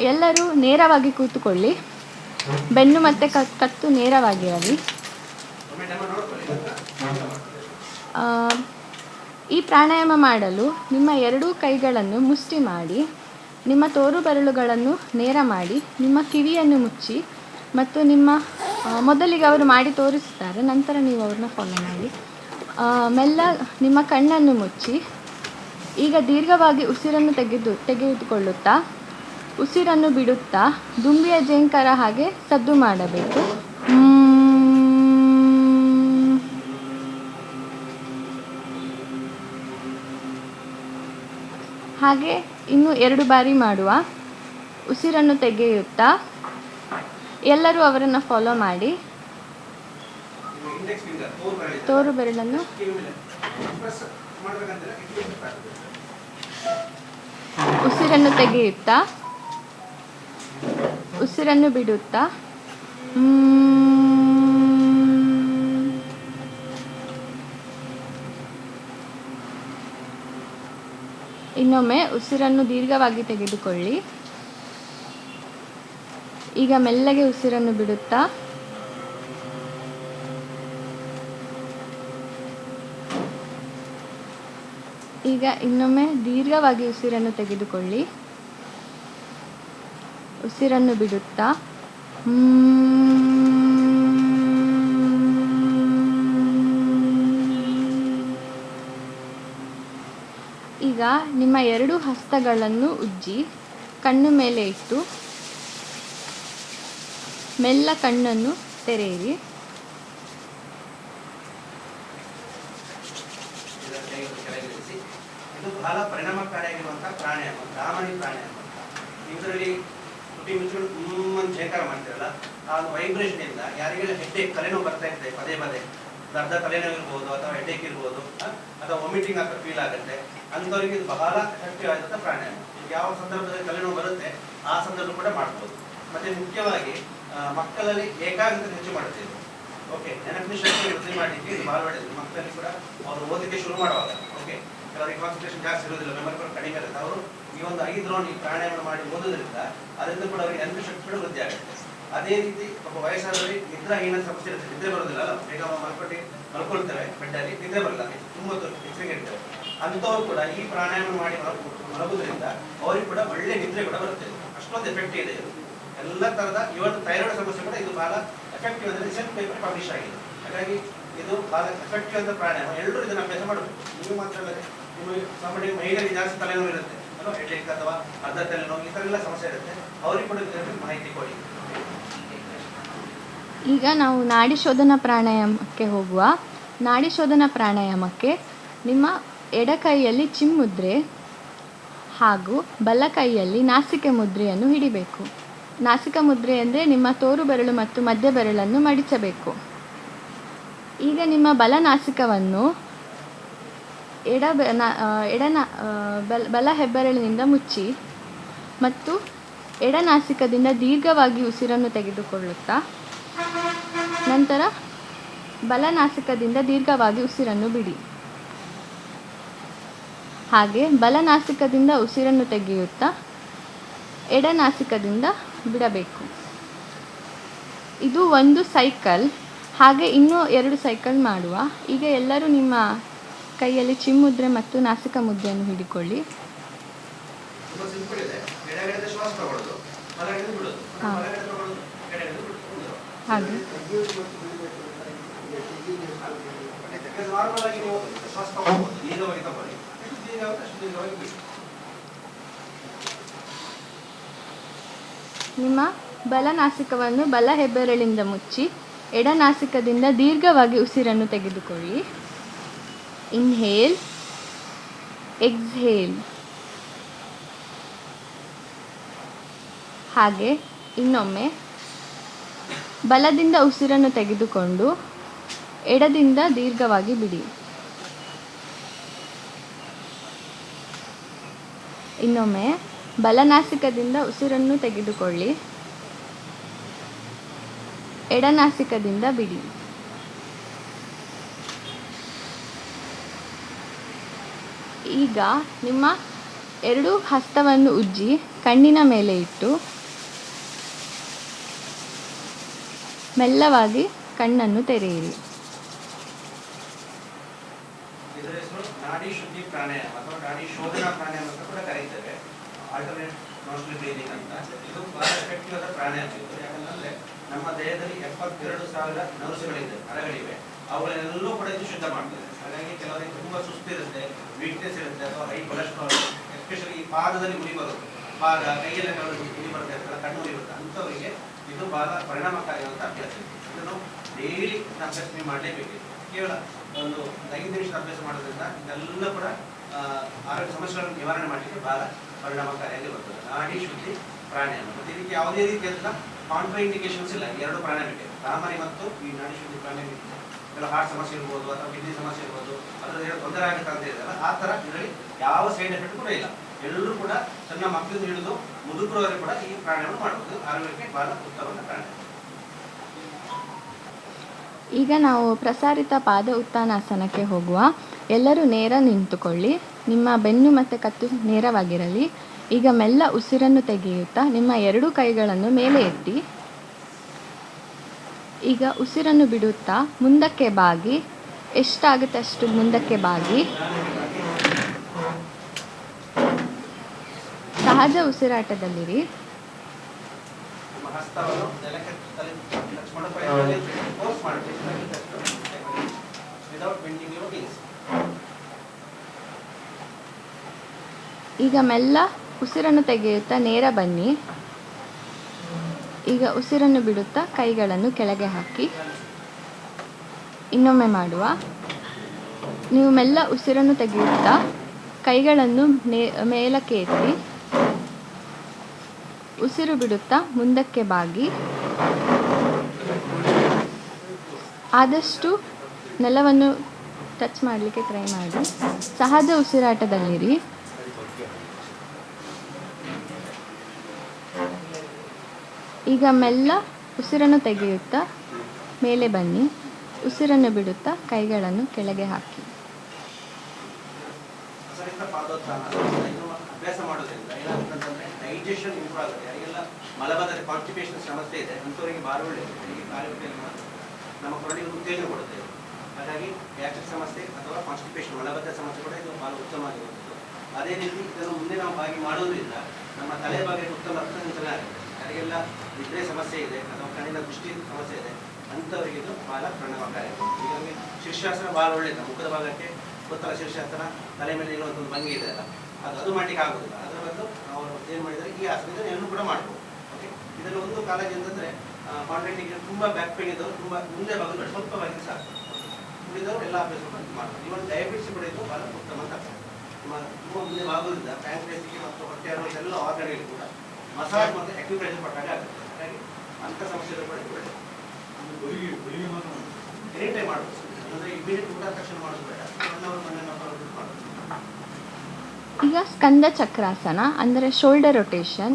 ಎಲ್ಲರೂ ನೇರವಾಗಿ ಕೂತುಕೊಳ್ಳಿ. ಬೆನ್ನು ಮತ್ತೆ ಕತ್ ಕತ್ತು ನೇರವಾಗಿರಲಿ. ಆ, ಈ ಪ್ರಾಣಾಯಾಮ ಮಾಡಲು ನಿಮ್ಮ ಎರಡೂ ಕೈಗಳನ್ನು ಮುಷ್ಟಿ ಮಾಡಿ, ನಿಮ್ಮ ತೋರು ಬೆರಳುಗಳನ್ನು ನೇರ ಮಾಡಿ, ನಿಮ್ಮ ಕಿವಿಯನ್ನು ಮುಚ್ಚಿ ಮತ್ತು ನಿಮ್ಮ ಮೊದಲಿಗೆ ಅವರು ಮಾಡಿ ತೋರಿಸ್ತಾರೆ, ನಂತರ ನೀವು ಅವ್ರನ್ನ ಫಾಲೋ ಮಾಡಿ. ಮೆಲ್ಲ ನಿಮ್ಮ ಕಣ್ಣನ್ನು ಮುಚ್ಚಿ, ಈಗ ದೀರ್ಘವಾಗಿ ಉಸಿರನ್ನು ತೆಗೆದು, ತೆಗೆದುಕೊಳ್ಳುತ್ತಾ, ಉಸಿರನ್ನು ಬಿಡುತ್ತಾ, ದುಂಬಿಯ ಜೇಂಕರ ಹಾಗೆ ಸದ್ದು ಮಾಡಬೇಕು. ಹಾಗೆ ಇನ್ನು ಎರಡು ಬಾರಿ ಮಾಡುವ. ಉಸಿರನ್ನು ತೆಗೆಯುತ್ತಾ. ಎಲ್ಲರೂ ಅವರನ್ನು ಫಾಲೋ ಮಾಡಿ. ತೋರು ಬೆರಳನ್ನು. ಉಸಿರನ್ನು ತೆಗೆಯುತ್ತಾ. ಉಸಿರನ್ನು ಬಿಡುತ್ತಾ. ಇನ್ನೊಮ್ಮೆ ಉಸಿರನ್ನು ದೀರ್ಘವಾಗಿ ತೆಗೆದುಕೊಳ್ಳಿ. ಈಗ ಮೆಲ್ಲಗೆ ಉಸಿರನ್ನು ಬಿಡುತ್ತಾ ಈಗ ಇನ್ನೊಮ್ಮೆ ದೀರ್ಘವಾಗಿ ಉಸಿರನ್ನು ತೆಗೆದುಕೊಳ್ಳಿ. ಉಸಿರನ್ನು ಬಿಡುತ್ತಾ ನಿಮ್ಮ ಎರಡು ಹಸ್ತಗಳನ್ನು ಉಜ್ಜಿ, ಕಣ್ಣು ಮೇಲೆ ಇಟ್ಟು, ಮೆಲ್ಲ ಕಣ್ಣನ್ನು ತೆರೆಯಿರಿ. ಇದು ಬಹಳ ಪರಿಣಾಮಕಾರಿಯಾಗಿರುವಂತಹ ಪ್ರಾಣಾಯಾಮ ಬ್ರಾಹ್ಮಣಿ ಪ್ರಾಣಾಯಾಮ ಇದರಲ್ಲಿ ಶೇಖರ ಮಾಡ್ತೀರಲ್ಲ, ಆ ವೈಬ್ರೇಷನ್ ಇಂದ ಯಾರಿಗೆಲ್ಲ ಹೆಡ್ಡೇಕ್ ತಲೆನೋವು ಬರ್ತಾ ಇರ್ತದೆ, ಪದೇ ಪದೇ ಅರ್ಧ ತಲೆನೋವು ಇರ್ಬೋದು ಅಥವಾ ಹೆಡ್ಡೇಕ್ ಇರ್ಬೋದು ಅಥವಾ ವಾಮಿಟಿಂಗ್ ಆಗ ಫೀಲ್ ಆಗುತ್ತೆ ಅಂಥವ್ರಿಗೆ ಇದು ಬಹಳ ಶಕ್ತಿಯಾದಂಥ ಪ್ರಾಣಾಯಾಮ ಈಗ ಯಾವ ಸಂದರ್ಭದಲ್ಲಿ ತಲೆನೋವು ಬರುತ್ತೆ, ಆ ಸಂದರ್ಭ ಕೂಡ ಮಾಡ್ಬೋದು. ಮತ್ತೆ ಮುಖ್ಯವಾಗಿ ಮಕ್ಕಳಲ್ಲಿ ಏಕಾಗ್ರತೆ ಹೆಚ್ಚು ಮಾಡುತ್ತೆ ಓಕೆ ನೆನಪಿನ ಶಕ್ತಿ ವೃದ್ಧಿ ಮಾಡಲಿಕ್ಕೆ ಇದು ಬಹಳ ಒಳ್ಳೆಯದು. ಮಕ್ಕಳಲ್ಲಿ ಕೂಡ ಅವರು ಓದಲಿಕ್ಕೆ ಶುರು ಮಾಡುವಾಗ ಓಕೆ ಕೆಲವರಿಗೆ ಕಾನ್ಸಂಟ್ರೇಷನ್ ಜಾಸ್ತಿ ಇರೋದಿಲ್ಲ ಮೆಮೊರಿ ಕೂಡ ಕಡಿಮೆ ಇರುತ್ತೆ. ಅವರು ಈ ಒಂದು ಐದು ರೌಂಡ್ ಈ ಪ್ರಾಣಾಯಾಮ ಮಾಡಿ ಓದೋದ್ರಿಂದ ಅದರಿಂದ ಕೂಡ ಅವರಿಗೆ ನೆನಪಿನ ಶಕ್ತಿ ಕೂಡ ವೃದ್ಧಿ ಆಗುತ್ತೆ. ಅದೇ ರೀತಿ ಒಬ್ಬ ವಯಸ್ಸಾದವರಿಗೆ ನಿದ್ರಾಹೀನ ಸಮಸ್ಯೆ ಇರುತ್ತೆ. ನಿದ್ರೆ ಬರೋದಿಲ್ಲ ಬೇಗ ಮಲ್ಕೊಟ್ಟು ಮಲ್ಕೊಳ್ತೇವೆ ಬೆಡ್ಡಲ್ಲಿ ನಿದ್ರೆ ಬರಲ್ಲ. ತುಂಬ ಅಂಥವ್ರು ಕೂಡ ಈ ಪ್ರಾಣಾಯಾಮ ಮಾಡಿ ಮಲಗು- ಮಲಗುವುದರಿಂದ ಅವರಿಗೆ ಕೂಡ ಒಳ್ಳೆ ನಿದ್ರೆ ಕೂಡ ಬರುತ್ತೆ. ಅಷ್ಟೊಂದು ಎಫೆಕ್ಟ್ ಇದೆ ಇದು. ಎಲ್ಲ ತರದ ಇವತ್ತು ಥೈರಾಯ್ಡ್ ಸಮಸ್ಯೆ ಕೂಡ ಇದು ಬಹಳ ಎಫೆಕ್ಟಿವ್ ಅಂದ್ರೆ ರಿಸೆಂಟ್ ಪೇಪರ್ ಪಬ್ಲಿಷ್ ಆಗಿದೆ. ಹಾಗಾಗಿ ಇದು ಬಹಳ ಎಫೆಕ್ಟಿವ್ ಅಂತ ಪ್ರಾಣಾಯಾಮ. ಎಲ್ಲರೂ ಇದನ್ನ ಅಭ್ಯಾಸ ಮಾಡಬೇಕು. ನೀವು ಮಾತ್ರ ಅಲ್ಲದೆ, ನಿಮಗೆ ಸಾಮಾನ್ಯ ಮಹಿಳೆಯರಿಗೆ ಜಾಸ್ತಿ ತಲೆನೋವು ಇರುತ್ತೆ. ಅಲ್ವಾ? ಹೆಡ್ಏಕ್ ಅಥವಾ ಅರ್ಧ ತಲೆನೋವು ಈ ಥರ ಎಲ್ಲ ಸಮಸ್ಯೆ ಇರುತ್ತೆ. ಅವ್ರಿಗೆ ಕೂಡ ಇದ್ರ ಮಾಹಿತಿ ಕೊಡಿ. ಈಗ ನಾವು ನಾಡಿ ಶೋಧನಾ ಪ್ರಾಣಾಯಾಮಕ್ಕೆ ಹೋಗುವ. ನಾಡಿ ಶೋಧನಾ ಪ್ರಾಣಾಯಾಮಕ್ಕೆ ನಿಮ್ಮ ಎಡ ಕೈಯಲ್ಲಿ ಚಿಮ್ಮುದ್ರೆ ಹಾಗೂ ಬಲ ಕೈಯಲ್ಲಿ ನಾಸಿಕೆ ಮುದ್ರೆಯನ್ನು ಹಿಡಿಬೇಕು. ನಾಸಿಕ ಮುದ್ರೆ ಅಂದರೆ ನಿಮ್ಮ ತೋರು ಬೆರಳು ಮತ್ತು ಮಧ್ಯ ಬೆರಳನ್ನು ಮಡಿಚಬೇಕು ಈಗ ನಿಮ್ಮ ಬಲ ನಾಸಿಕವನ್ನು ಎಡ ಎಡನ ಬಲ ಬಲ ಹೆಬ್ಬೆರಳಿನಿಂದ ಮುಚ್ಚಿ ಮತ್ತು ಎಡ ನಾಸಿಕದಿಂದ ದೀರ್ಘವಾಗಿ ಉಸಿರನ್ನು ತೆಗೆದುಕೊಳ್ಳುತ್ತಾ ನಂತರ ಬಲನಾಸಿಕದಿಂದ ದೀರ್ಘವಾಗಿ ಉಸಿರನ್ನು ಬಿಡಿ. ಹಾಗೆ ಬಲನಾಸಿಕದಿಂದ ಉಸಿರನ್ನು ತೆಗೆಯುತ್ತಾ ಎಡನಾಸಿಕದಿಂದ ಬಿಡಬೇಕು. ಇದು ಒಂದು ಸೈಕಲ್ ಹಾಗೆ ಇನ್ನೂ ಎರಡು ಸೈಕಲ್ ಮಾಡುವ. ಈಗ ಎಲ್ಲರೂ ನಿಮ್ಮ ಕೈಯಲ್ಲಿ ಚಿಮ್ಮುದ್ರೆ ಮತ್ತು ನಾಸಿಕ ಮುದ್ರೆಯನ್ನು ಹಿಡಿಕೊಳ್ಳಿ. ಹಾಗೆ. ಹಾಗೆ ನಾರ್ಮಲ್ ಬಲ ನಿಮ್ಮ ಬಲನಾಸಿಕವನ್ನು ಬಲ ಹೆಬ್ಬೆರಳಿಂದ ಮುಚ್ಚಿ, ಎಡನಾಸಿಕದಿಂದ ದೀರ್ಘವಾಗಿ ಉಸಿರನ್ನು ತೆಗೆದುಕೊಳ್ಳಿ. ಇನ್ಹೇಲ್ ಎಕ್ಸ್ಹೇಲ್ ಹಾಗೆ ಇನ್ನೊಮ್ಮೆ ಬಲದಿಂದ ಉಸಿರನ್ನು ತೆಗೆದುಕೊಂಡು, ಎಡದಿಂದ ದೀರ್ಘವಾಗಿ ಬಿಡಿ. ಇನ್ನೊಮ್ಮೆ ಬಲನಾಸಿಕದಿಂದ ಉಸಿರನ್ನು ತೆಗೆದುಕೊಳ್ಳಿ. ಎಡನಾಸಿಕದಿಂದ ಬಿಡಿ. ಈಗ ನಿಮ್ಮ ಎರಡು ಹಸ್ತವನ್ನು ಉಜ್ಜಿ ಕಣ್ಣಿನ ಮೇಲೆ ಇಟ್ಟು ಮೆಲ್ಲವಾಗಿ ಕಣ್ಣನ್ನು ತೆರೆಯಿರಿ. ಪ್ರಾಣಾಯಾಮ ಅಥವಾ ನಾಡಿ ಶೋಧನಾ ಪ್ರಾಣಾಯಾಮ ಅಂತ ಕೂಡ ಕರೀತೇವೆ ಆಲ್ಟರ್ನೇಟ್ ನೋಸ್ಟ್ರಿ ಬ್ರೀದಿಂಗ್ ಅಂತ. ಇದು ಬಹಳ ಎಫೆಕ್ಟಿವ್ ಆದ ಪ್ರಾಣಾಯಾಮ ಇದು ಯಾಕಂದ್ರೆ ನಮ್ಮ ದೇಹದಲ್ಲಿ ಎಪ್ಪತ್ತೆರಡು ಸಾವಿರ ನರ್ಸ್ಗಳಿದೆ ನರಗಳಿವೆ ಅವುಗಳನ್ನೆಲ್ಲೂ ಕೂಡ ಇದು ಶುದ್ಧ ಮಾಡ್ತದೆ. ಹಾಗಾಗಿ ಕೆಲವರಿಗೆ ತುಂಬಾ ಸುಸ್ತಿರುತ್ತೆ ವೀಕ್ನೆಸ್ ಇರುತ್ತೆ, ಅಥವಾ ಹೈ ಕೊಲೆಸ್ಟ್ರಾಲ್ ಎಸ್ಪೆಷಲಿ ಈ ಪಾದದಲ್ಲಿ ಉರಿ ಬರುತ್ತೆ. ಪಾದ, ಕೈಯೆಲ್ಲ ಕೆಲವರಿಗೆ ಉರಿ ಬರುತ್ತೆ ಕಣ್ಣು ಅಂಥವರಿಗೆ ಇದು ಬಹಳ ಪರಿಣಾಮಕಾರಿಯಾದಂಥ ಅಭ್ಯಾಸ ಇದು. ಇದನ್ನು ಡೈಲಿ ಅಭ್ಯಾಸ ನೀವು ಮಾಡಲೇಬೇಕು. ಕೇವಲ ಒಂದು ಐದು ನಿಮಿಷ ಅಭ್ಯಾಸ ಮಾಡೋದ್ರಿಂದ ಇದೆಲ್ಲ ಕೂಡ ಆರೋಗ್ಯ ಸಮಸ್ಯೆಗಳನ್ನು ನಿವಾರಣೆ ಮಾಡಲಿಕ್ಕೆ ಬಹಳ ಪರಿಣಾಮಕಾರಿಯಾಗಿ ಬರ್ತದೆ. ನಾಡಿ ಶುದ್ಧಿ ಪ್ರಾಣಾಯಾಮ ಮತ್ತೆ ಇದಕ್ಕೆ ಯಾವುದೇ ರೀತಿಯಾದ ಕಾಂಟ್ರಾ ಇಂಡಿಕೇಶನ್ಸ್ ಇಲ್ಲ. ಎರಡು ಪ್ರಾಣಾಯಾಮಕ್ಕೆ ಸಾಮಾನ್ಯ ಮತ್ತು ಈ ನಾಡಿ ಶುದ್ಧಿ ಪ್ರಾಣಾಯಾಮಕ್ಕೆ ಕೆಲವು ಹಾರ್ಟ್ ಸಮಸ್ಯೆ ಇರ್ಬೋದು, ಅಥವಾ ಕಿಡ್ನಿ ಸಮಸ್ಯೆ ಇರ್ಬೋದು, ಅದರಲ್ಲಿ ಏನೋ ತೊಂದರೆ ಆಗುತ್ತೆ ಅಂತ ಆ ಥರ ಇದರಲ್ಲಿ ಯಾವ ಸೈಡ್ ಎಫೆಕ್ಟ್ ಕೂಡ ಇಲ್ಲ. ಎಲ್ಲರೂ ಕೂಡ ಸಣ್ಣ ಮಕ್ಕಳಿಂದ ಹಿಡಿದು ಮುದುಕರವರೆಗೆ ಕೂಡ ಈ ಪ್ರಾಣಾಯಾಮ ಮಾಡಬಹುದು ಆರೋಗ್ಯಕ್ಕೆ ಬಹಳ ಉತ್ತಮವಾದ ಪ್ರಾಣಾಯಾಮ ಈಗ ನಾವು ಪ್ರಸಾರಿತ ಪಾದ ಉತ್ಥಾನಾಸನಕ್ಕೆ ಹೋಗುವ ಎಲ್ಲರೂ ನೇರ ನಿಂತುಕೊಳ್ಳಿ. ನಿಮ್ಮ ಬೆನ್ನು ಮತ್ತು ಕತ್ತು ನೇರವಾಗಿರಲಿ. ಈಗ ಮೆಲ್ಲ ಉಸಿರನ್ನು ತೆಗೆಯುತ್ತಾ ನಿಮ್ಮ ಎರಡು ಕೈಗಳನ್ನು ಮೇಲೆ ಎತ್ತಿ. ಈಗ ಉಸಿರನ್ನು ಬಿಡುತ್ತಾ ಮುಂದಕ್ಕೆ ಬಾಗಿ. ಎಷ್ಟಾಗುತ್ತೆ ಅಷ್ಟು ಮುಂದಕ್ಕೆ ಬಾಗಿ. ಸಹಜ ಉಸಿರಾಟದಲ್ಲಿರಿ. ನಿಮ್ಮ ಹಸ್ತವನ್ನು ನೆಲಕ್ಕೆ ತಲೆ ಟಚ್ ಮಾಡೋ ಪ್ರಯತ್ನ ಫೋರ್ಸ್ ಮಾಡಬೇಕು ವಿದೌಟ್ ಬೆಂಡಿಂಗ್ ಯುವರ್ ನೀಸ್ ಈಗ ಮೆಲ್ಲ ಉಸಿರನ್ನು ತೆಗೆಯುತ್ತಾ ನೇರ ಬನ್ನಿ. ಈಗ ಉಸಿರನ್ನು ಬಿಡುತ್ತಾ ಕೈಗಳನ್ನು ಕೆಳಗೆ ಹಾಕಿ. ಇನ್ನೊಮ್ಮೆ ಮಾಡುವ. ನೀವು ಮೆಲ್ಲ ಉಸಿರನ್ನು ತೆಗೆಯುತ್ತಾ ಕೈಗಳನ್ನು ಮೇಲಕ್ಕೆ ಎತ್ತಿ ಉಸಿರು ಬಿಡುತ್ತಾ ಮುಂದಕ್ಕೆ ಬಾಗಿ. ಆದಷ್ಟು ನೆಲವನ್ನು ಟಚ್ ಮಾಡಲಿಕ್ಕೆ ಟ್ರೈ ಮಾಡಿ. ಸಹಜ ಉಸಿರಾಟದಲ್ಲಿರಿ. ಈಗ ಮೆಲ್ಲ ಉಸಿರನ್ನು ತೆಗೆಯುತ್ತಾ ಮೇಲೆ ಬನ್ನಿ. ಉಸಿರನ್ನು ಬಿಡುತ್ತಾ ಕೈಗಳನ್ನು ಕೆಳಗೆ ಹಾಕಿ. ಅದೇ ರೀತಿ ಇದನ್ನು ಮುಂದೆ ನಾವು ಹಾಗೆ ಮಾಡೋದ್ರಿಂದ ನಮ್ಮ ತಲೆ ಭಾಗಕ್ಕೆ ಉತ್ತಮ ರಕ್ತ ಸಂಚಲನ ಯಾರಿಗೆಲ್ಲ ನಿದ್ರೆ ಸಮಸ್ಯೆ ಇದೆ, ಅಥವಾ ಕಣ್ಣಿನ ದೃಷ್ಟಿ ಸಮಸ್ಯೆ ಇದೆ, ಅಂಥವರಿಗೆ ಇದು ಬಹಳ ಪರಿಣಾಮಕಾರಿ ಹೀಗಾಗಿ ಶಿರ್ಷಾಸನ ಭಾಳ ಒಳ್ಳೆಯದು ಮುಖದ ಭಾಗಕ್ಕೆ ಗೊತ್ತಲ್ಲ ಶೀರ್ಷಾಸನ, ತಲೆ ಮೇಲೆ ಇರುವಂಥ ಒಂದು ಭಂಗಿ ಇದೆ ಅಲ್ಲ, ಅದು ಅದು ಮಾಡಲಿಕ್ಕೆ ಆಗೋದಿಲ್ಲ. ಅದರ ಬದಲು ಅವರು ಏನು ಮಾಡಿದರೆ ಈ ಆಸನದಿಂದ ಎಲ್ಲರೂ ಕೂಡ ಮಾಡ್ಬೋದು. ಓಕೆ ಇದರಲ್ಲಿ ಒಂದು ಕಾಲೇಜ್ ಅಂತಂದರೆ ಕಾಂಟ್ರಾಕ್ಟಿಗೆ ತುಂಬ ಬ್ಯಾಕ್ ಪೇನ್ ಇದ್ದವರು ತುಂಬ ಮುಂದೆ ಭಾಗದಲ್ಲಿ ಸ್ವಲ್ಪ ಭಾಗ ಸಾಕು. ಉಳಿದವರು ಎಲ್ಲ ಅಭ್ಯಾಸ ಮಾಡ್ತಾರೆ ಇವನ್ ಡಯಾಬಿಟಿಸ್ ಕೂಡ ಇದು ಭಾಳ ಉತ್ತಮ ಅಂತ ತುಂಬ ಮುಂದೆ ಭಾಗದಿಂದ ಪ್ಯಾಂಕ್ರೇಸಿಗೆ ಮತ್ತು ಹೊಟ್ಟೆ ಎಲ್ಲ ಆರ್ಗನ್ಗಳಿಗೆ ಕೂಡ ಮಸಾಜ್ ಮತ್ತು ಅಕ್ಯುಪ್ರೆಷರ್ ಕೊಟ್ಟಾಗ ಆಗುತ್ತೆ ಹಾಗಾಗಿ ಅಂಥ ಸಮಸ್ಯೆಗಳು ಕೂಡ. ಒಳ್ಳೆಯದು ಎನಿ ಟೈಮ್ ಮಾಡಬೇಕು ಅಂದರೆ ಇಮಿಡಿಯೇಟ್ ಊಟ ತಕ್ಷಣ ಮಾಡಿಸ್ಬೇಡ. ಬೇಡ one hour one and hour ಈಗ ಸ್ಕಂದ ಚಕ್ರಾಸನ ಅಂದರೆ ಶೋಲ್ಡರ್ ರೊಟೇಷನ್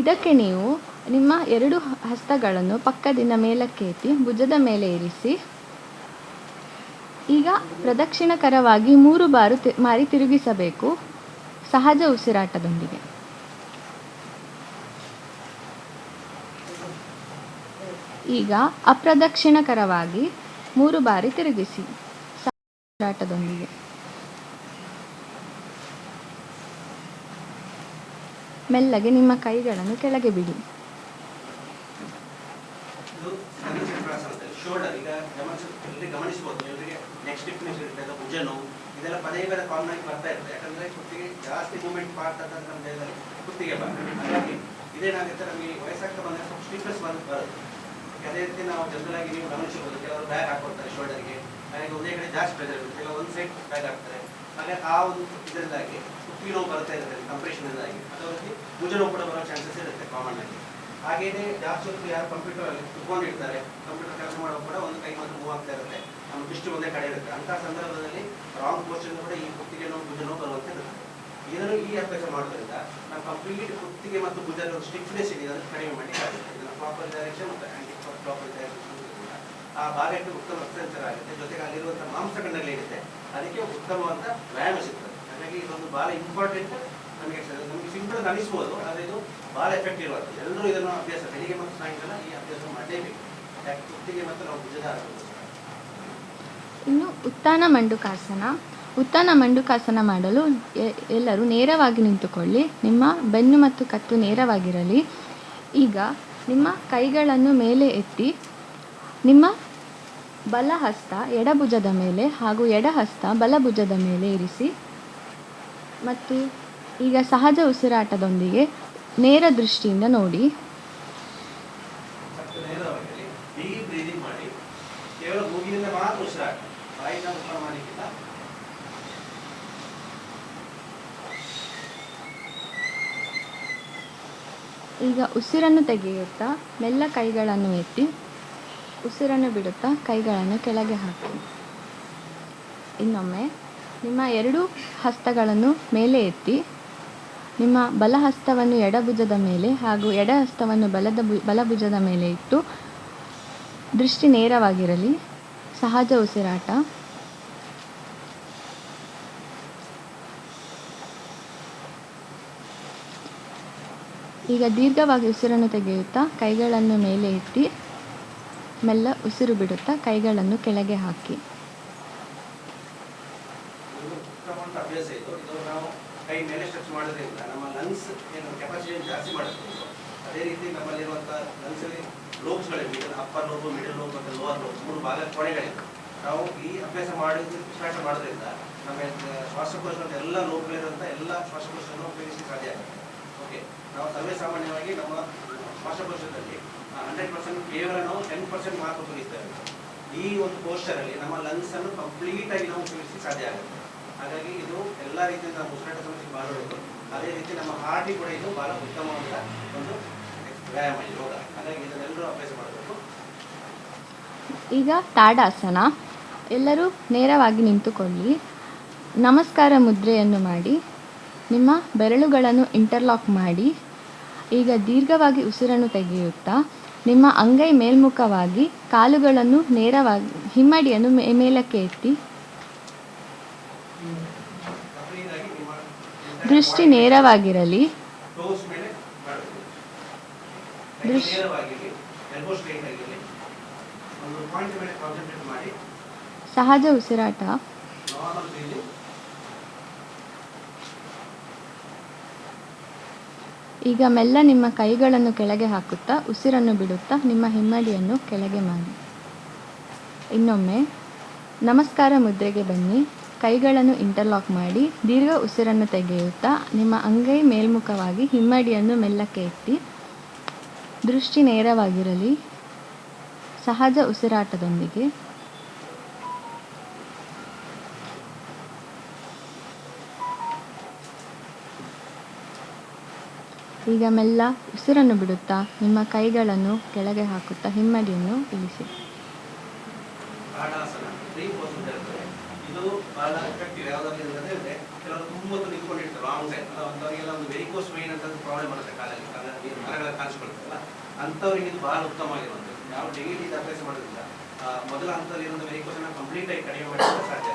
ಇದಕ್ಕೆ ನೀವು ನಿಮ್ಮ ಎರಡು ಹಸ್ತಗಳನ್ನು ಪಕ್ಕದಿಂದ ಮೇಲಕ್ಕೆ ಎತ್ತಿ ಭುಜದ ಮೇಲೆ ಇರಿಸಿ ಈಗ ಪ್ರದಕ್ಷಿಣಕರವಾಗಿ ಮೂರು ಬಾರು ತಿ ಮಾರಿ ತಿರುಗಿಸಬೇಕು ಸಹಜ ಉಸಿರಾಟದೊಂದಿಗೆ. ಈಗ ಅಪ್ರದಕ್ಷಿಣಕರವಾಗಿ ಮೂರು ಬಾರಿ ತಿರುಗಿಸಿ. ಸಾಟದೊಂದಿಗೆ ಮೆಲ್ಲಗೆ ನಿಮ್ಮ ಕೈಗಳನ್ನು ಕೆಳಗೆ ಬಿಡಿ. ಇದೇನಾಗುತ್ತೆ, ನಮಗೆ ವಯಸ್ಸಾಗ್ತಾ ಬಂದರೆ ಸ್ವಲ್ಪ ಸ್ಟಿಫ್ನೆಸ್ ಬಂದು ಬರುತ್ತೆ. ಅದೇ ರೀತಿ ನಾವು ಜನರಲ್ ಆಗಿ ನೀವು ಗಮನಿಸಬಹುದು ಕೆಲವರು ಬ್ಯಾಗ್ ಹಾಕೊಡ್ತಾರೆ ಶೋಲ್ಡರ್ಗೆ ಹಾಗೆ ಒಂದೇ ಕಡೆ ಜಾಸ್ತಿ ಪ್ರೆಜರ್ ಇರುತ್ತೆ. ಕೆಲವು ಒಂದು ಸೈಡ್ ಬ್ಯಾಗ್ ಹಾಕ್ತಾರೆ. ಹಾಗೆ ಆ ಒಂದು ಇದರಿಂದಾಗಿ ಕುತ್ತಿಗೆ ನೋವು ಬರ್ತಾ ಇರುತ್ತೆ ಕಂಪ್ರೆಷನ್ದಾಗಿ ಅದೇ ರೀತಿ ಭುಜ ನೋವು ಕೂಡ ಬರೋ ಚಾನ್ಸಸ್ ಇರುತ್ತೆ ಕಾಮನ್ ಆಗಿ. ಹಾಗೇನೆ ಜಾಸ್ತಿ ಹೊತ್ತು ಯಾರು ಕಂಪ್ಯೂಟರ್ ಅಲ್ಲಿ ಕುತ್ಕೊಂಡಿರ್ತಾರೆ ಕಂಪ್ಯೂಟರ್ ಕೆಲಸ ಮಾಡೋ ಕೂಡ ಒಂದು ಕೈ ಮಾತ್ರ ಮೂವ್ ಆಗ್ತಾ ಇರುತ್ತೆ. ನಮ್ಮ ದೃಷ್ಟಿ ಒಂದೇ ಕಡೆ ಇರುತ್ತೆ. ಅಂತ ಸಂದರ್ಭದಲ್ಲಿ ರಾಂಗ್ ಪೋಸ್ಟರ್ ಕೂಡ ಈ ಕುತ್ತಿಗೆ ನೋವು ಭುಜ ನೋವು ಬರುವಂತೆ ಇರುತ್ತೆ. ಇದನ್ನು ಈ ಅಭ್ಯಾಸ ಮಾಡೋದ್ರಿಂದ ನಾವು ಕಂಪ್ಲೀಟ್ ಕುತ್ತಿಗೆ ಮತ್ತು ಭುಜದ ಸ್ಟಿಫ್ನೆಸ್ ಇದೆ, ಅದನ್ನು ಕಡಿಮೆ ಮಾಡಿ. ಇದನ್ನು ಪ್ರಾಪರ್ ಡೈರೆಕ್ಷನ್ ಮತ್ತು ಪ್ರಾಪರ್ ಡೈರೆಕ್ಷನ್ ಆ ಭಾಗಕ್ಕೆ ಉತ್ತಮ ರಕ್ತಸಂಚಾರ ಆಗುತ್ತೆ ಜೊತೆಗೆ ಅಲ್ಲಿರುವಂಥ ಮಾಂಸಗಳಲ್ಲಿ ಇರುತ್ತೆ ಅದಕ್ಕೆ ಉತ್ತಮವಾದ ವ್ಯಾಯಾಮ ಸಿಗ್ತದೆ. ಹಾಗಾಗಿ ಇದೊಂದು ಬಹಳ ಇಂಪಾರ್ಟೆಂಟ್ ನಮಗೆ ನಮಗೆ ಸಿಂಪಲ್ ಅನಿಸ್ಬೋದು, ಆದರೆ ಇದು ಬಹಳ ಎಫೆಕ್ಟ್ ಆಗುತ್ತೆ ಎಲ್ಲರೂ ಇದನ್ನು ಅಭ್ಯಾಸ, ಬೆಳಿಗ್ಗೆ ಮತ್ತು ಸಾಯಂಕಾಲ ಈ ಅಭ್ಯಾಸ ಮಾಡಲೇಬೇಕು. ಯಾಕೆ? ಕುತ್ತಿಗೆ ಮತ್ತು ನಾವು ಭುಜದ ಇನ್ನು ಉತ್ತಾನ ಮಂಡುಕಾಸನ. ಉತ್ತಾನ ಮಂಡುಕಾಸನ ಮಾಡಲು ಎಲ್ಲರೂ ನೇರವಾಗಿ ನಿಂತುಕೊಳ್ಳಿ. ನಿಮ್ಮ ಬೆನ್ನು ಮತ್ತು ಕತ್ತು ನೇರವಾಗಿರಲಿ. ಈಗ ನಿಮ್ಮ ಕೈಗಳನ್ನು ಮೇಲೆ ಎತ್ತಿ, ನಿಮ್ಮ ಬಲ ಹಸ್ತ ಎಡಭುಜದ ಮೇಲೆ ಹಾಗೂ ಎಡಹಸ್ತ ಬಲಭುಜದ ಮೇಲೆ ಇರಿಸಿ ಮತ್ತು ಈಗ ಸಹಜ ಉಸಿರಾಟದೊಂದಿಗೆ ನೇರ ದೃಷ್ಟಿಯಿಂದ ನೋಡಿ ಮತ್ತು ನೇರವಾಗಿ ಡೀಪ್ ಬ್ರೀದಿಂಗ್ ಮಾಡಿ ಕೇವಲ ಮೂಗಿನಿಂದ ಮಾತ್ರ ಉಸಿರಾಟ ಬಾಯಿಂದ ಉತ್ತರ ಮಾಡಲಿಕ್ಕಿಲ್ಲ ಈಗ ಉಸಿರನ್ನು ತೆಗೆಯುತ್ತಾ ಮೆಲ್ಲ ಕೈಗಳನ್ನು ಎತ್ತಿ ಉಸಿರನ್ನು ಬಿಡುತ್ತಾ ಕೈಗಳನ್ನು ಕೆಳಗೆ ಹಾಕಿ. ಇನ್ನೊಮ್ಮೆ ನಿಮ್ಮ ಎರಡು ಹಸ್ತಗಳನ್ನು ಮೇಲೆ ಎತ್ತಿ, ನಿಮ್ಮ ಬಲಹಸ್ತವನ್ನು ಎಡಭುಜದ ಮೇಲೆ ಹಾಗೂ ಎಡ ಹಸ್ತವನ್ನು ಬಲದ ಬು ಬಲಭುಜದ ಮೇಲೆ ಇಟ್ಟು ದೃಷ್ಟಿ ನೇರವಾಗಿರಲಿ. ಸಹಜ ಉಸಿರಾಟ. ಈಗ ದೀರ್ಘವಾಗಿ ಉಸಿರನ್ನು ತೆಗೆಯುತ್ತಾ ಕೈಗಳನ್ನು ಮೇಲೆ ಇಟ್ಟಿ ಮೆಲ್ಲ ಉಸಿರು ಬಿಡುತ್ತಾ ಕೈಗಳನ್ನು ಕೆಳಗೆ ಹಾಕಿ. ಅದೇ ಮಾಡೋದ್ರಿಂದ ಎಲ್ಲ ಲೋಬ್ಗಳಿರುವಂಥ ಎಲ್ಲ ಶ್ವಾಸಕೋಶವನ್ನು ಸಾಧ್ಯ ಆಗುತ್ತೆ. ಓಕೆ. ನಾವು ಸರ್ವೇ ಸಾಮಾನ್ಯವಾಗಿ ನಮ್ಮ ಶ್ವಾಸಕೋಶದಲ್ಲಿ ಹಂಡ್ರೆಡ್ ಪರ್ಸೆಂಟ್ ಕೇವಲ ನಾವು ಟೆನ್ ಪರ್ಸೆಂಟ್ ಮಾತ್ರ ಉಪಯೋಗಿಸ್ತೇವೆ ಈ ಒಂದು ಪೋಸ್ಟರಲ್ಲಿ ನಮ್ಮ ಲಂಗ್ಸ್ ಅನ್ನು ಕಂಪ್ಲೀಟ್ ಆಗಿ ನಾವು ಉಪಯೋಗಿಸಿ ಸಾಧ್ಯ ಆಗುತ್ತೆ. ಹಾಗಾಗಿ ಇದು ಎಲ್ಲ ರೀತಿಯಿಂದ ಉಸಿರಾಟ ಸಮಸ್ಯೆ ಒಳ್ಳೆಯದು ಅದೇ ರೀತಿ ನಮ್ಮ ಹಾರ್ಟಿಗೆ ಕೂಡ ಇದು ಬಹಳ ಉತ್ತಮವಾದ ಒಂದು ವ್ಯಾಯಾಮ, ಯೋಗ. ಹಾಗಾಗಿ ಇದನ್ನೆಲ್ಲರೂ ಅಭ್ಯಾಸ ಮಾಡಬೇಕು. ಈಗ ತಾಡಾಸನ. ಎಲ್ಲರೂ ನೇರವಾಗಿ ನಿಂತುಕೊಳ್ಳಿ. ನಮಸ್ಕಾರ ಮುದ್ರೆಯನ್ನು ಮಾಡಿ. ನಿಮ್ಮ ಬೆರಳುಗಳನ್ನು ಇಂಟರ್ಲಾಕ್ ಮಾಡಿ, ಈಗ ದೀರ್ಘವಾಗಿ ಉಸಿರನ್ನು ತೆಗೆಯುತ್ತಾ, ನಿಮ್ಮ ಅಂಗೈ ಮೇಲ್ಮುಖವಾಗಿ ಕಾಲುಗಳನ್ನು ನೇರವಾಗಿ, ಹಿಮ್ಮಡಿಯನ್ನು ಮೇಲಕ್ಕೆ ಎತ್ತಿ. ದೃಷ್ಟಿ ನೇರವಾಗಿರಲಿ. ಸಹಜ ಮೇಲೆ ಮಾಡಬೇಕು ಕೈ ದೃಶ್ಯ- ನೇರವಾಗಿರಲಿ ಎಲ್ಬೋ ಸ್ಟ್ರೈಟ್ ಆಗಿರಲಿ ಒಂದು ಪಾಯಿಂಟ್ ಮೇಲೆ ಕಾನ್ಸಂಟ್ರೇಟ್ ಮಾಡಿ ಸಹಜ ಉಸಿರಾಟ ನಾರ್ಮಲ್ ಬ್ರೀದಿಂಗ್ ಈಗ ಮೆಲ್ಲ ನಿಮ್ಮ ಕೈಗಳನ್ನು ಕೆಳಗೆ ಹಾಕುತ್ತಾ, ಉಸಿರನ್ನು ಬಿಡುತ್ತಾ, ನಿಮ್ಮ ಹಿಮ್ಮಡಿಯನ್ನು ಕೆಳಗೆ ಮಾಡಿ ಇನ್ನೊಮ್ಮೆ, ನಮಸ್ಕಾರ ಮುದ್ರೆಗೆ ಬನ್ನಿ. ಕೈಗಳನ್ನು ಇಂಟರ್ಲಾಕ್ ಮಾಡಿ, ದೀರ್ಘ ಉಸಿರನ್ನು ತೆಗೆಯುತ್ತಾ, ನಿಮ್ಮ ಅಂಗೈ ಮೇಲ್ಮುಖವಾಗಿ ಹಿಮ್ಮಡಿಯನ್ನು ಮೆಲ್ಲಕ್ಕೆ ಎತ್ತಿ, ದೃಷ್ಟಿ ನೇರವಾಗಿರಲಿ. ಸಹಜ ಉಸಿರಾಟದೊಂದಿಗೆ ಈಗ ಮೆಲ್ಲ ಉಸಿರನ್ನು ಬಿಡುತ್ತಾ ನಿಮ್ಮ ಕೈಗಳನ್ನು ಕೆಳಗೆ ಹಾಕುತ್ತಾ ಹಿಮ್ಮಡಿಯನ್ನು ಇಳಿಸಿ. ಮೊದಲ ಹಂತದಲ್ಲಿ ಕಂಪ್ಲೀಟ್ ಆಗಿ ಕಡಿಮೆ ಮಾಡಲಿಕ್ಕೆ ಸಾಧ್ಯ